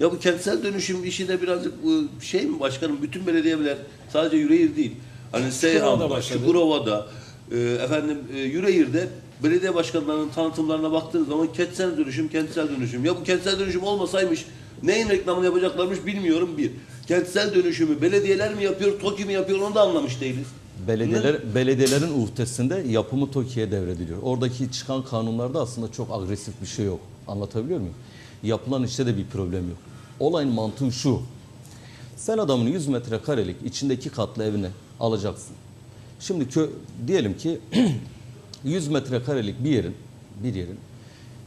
Ya bu kentsel dönüşüm işi de birazcık bu şey mi başkanım? Bütün belediyeler sadece Yüreğir değil. Hani Seyhan'da. Çukurova'da, e, efendim e, Yüreğir'de belediye başkanlarının tanıtımlarına baktığınız zaman kentsel dönüşüm, kentsel dönüşüm. Ya bu kentsel dönüşüm olmasaymış neyin reklamını yapacaklarmış bilmiyorum bir. Kentsel dönüşümü belediyeler mi yapıyor, TOKİ mi yapıyor onu da anlamış değiliz. Belediyeler, belediyelerin uhdesinde yapımı TOKİ'ye devrediliyor. Oradaki çıkan kanunlarda aslında çok agresif bir şey yok. Anlatabiliyor muyum? Yapılan işte de bir problem yok. Olayın mantığı şu. Sen adamın 100 metrekarelik içindeki katlı evini alacaksın. Şimdi kö, diyelim ki 100 metrekarelik bir yerin bir yerin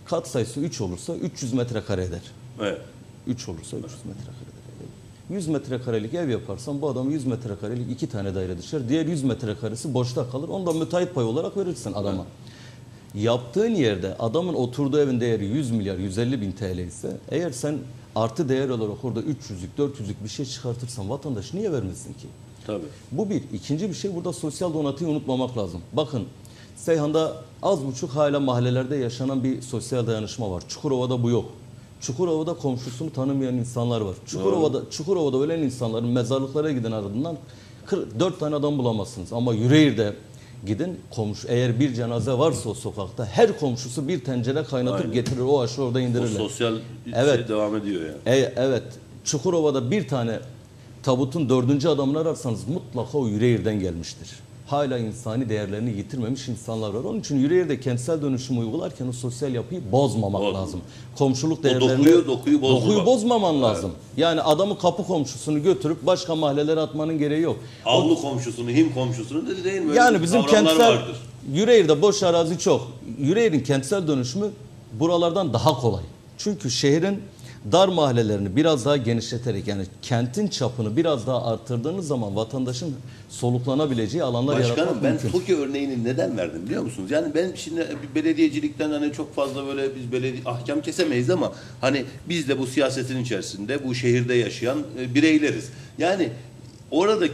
kat sayısı 3 olursa 300 metrekare eder. Evet. 3 olursa 300 metrekare eder. 100 metrekarelik ev yaparsan bu adam 100 metrekarelik iki tane daire düşer. Diğer 100 metrekaresi boşta kalır. Onu da müteahhit pay olarak verirsin adama. Yaptığın yerde adamın oturduğu evin değeri 100 milyar 150 bin TL ise eğer sen artı değer olarak orada 300'lük 400'lük bir şey çıkartırsan vatandaş niye vermesin ki? Tabii. Bu bir. İkinci bir şey burada sosyal donatıyı unutmamak lazım. Bakın Seyhan'da az buçuk hala mahallelerde yaşanan bir sosyal dayanışma var. Çukurova'da bu yok. Çukurova'da komşusunu tanımayan insanlar var. Çukurova'da Çukurova'da ölen insanların mezarlıklara giden ardından 4 tane adam bulamazsınız. Ama Yüreğir'de gidin komşu eğer bir cenaze varsa o sokakta her komşusu bir tencere kaynatıp Aynen. getirir o aşı orada O indirirler. sosyal Evet. şey devam ediyor yani. E, evet. Çukurova'da bir tane tabutun dördüncü adamını ararsanız mutlaka o Yüreğir'den gelmiştir. Hala insani değerlerini yitirmemiş insanlar var. Onun için Yüreğir'de kentsel dönüşüm uygularken o sosyal yapıyı bozmamak Bozma. lazım. Komşuluk değerlerini... dokuyu- dokuyu bozmamak. Dokuyu bozmaman lazım. Yani adamı kapı komşusunu götürüp başka mahallelere atmanın gereği yok. Avlu komşusunu, him komşusunu dedi değil mi? Öyle Yani bizim kentsel vardır. Yüreğir'de boş arazi çok. Yüreğir'in kentsel dönüşümü buralardan daha kolay. Çünkü şehrin dar mahallelerini biraz daha genişleterek yani kentin çapını biraz daha arttırdığınız zaman vatandaşın soluklanabileceği alanlar Başkanım yaratmak ben mümkün. TOKİ örneğini neden verdim biliyor musunuz? Yani ben şimdi belediyecilikten hani çok fazla böyle biz belediye ahkam kesemeyiz ama hani biz de bu siyasetin içerisinde bu şehirde yaşayan e, bireyleriz. Yani oradaki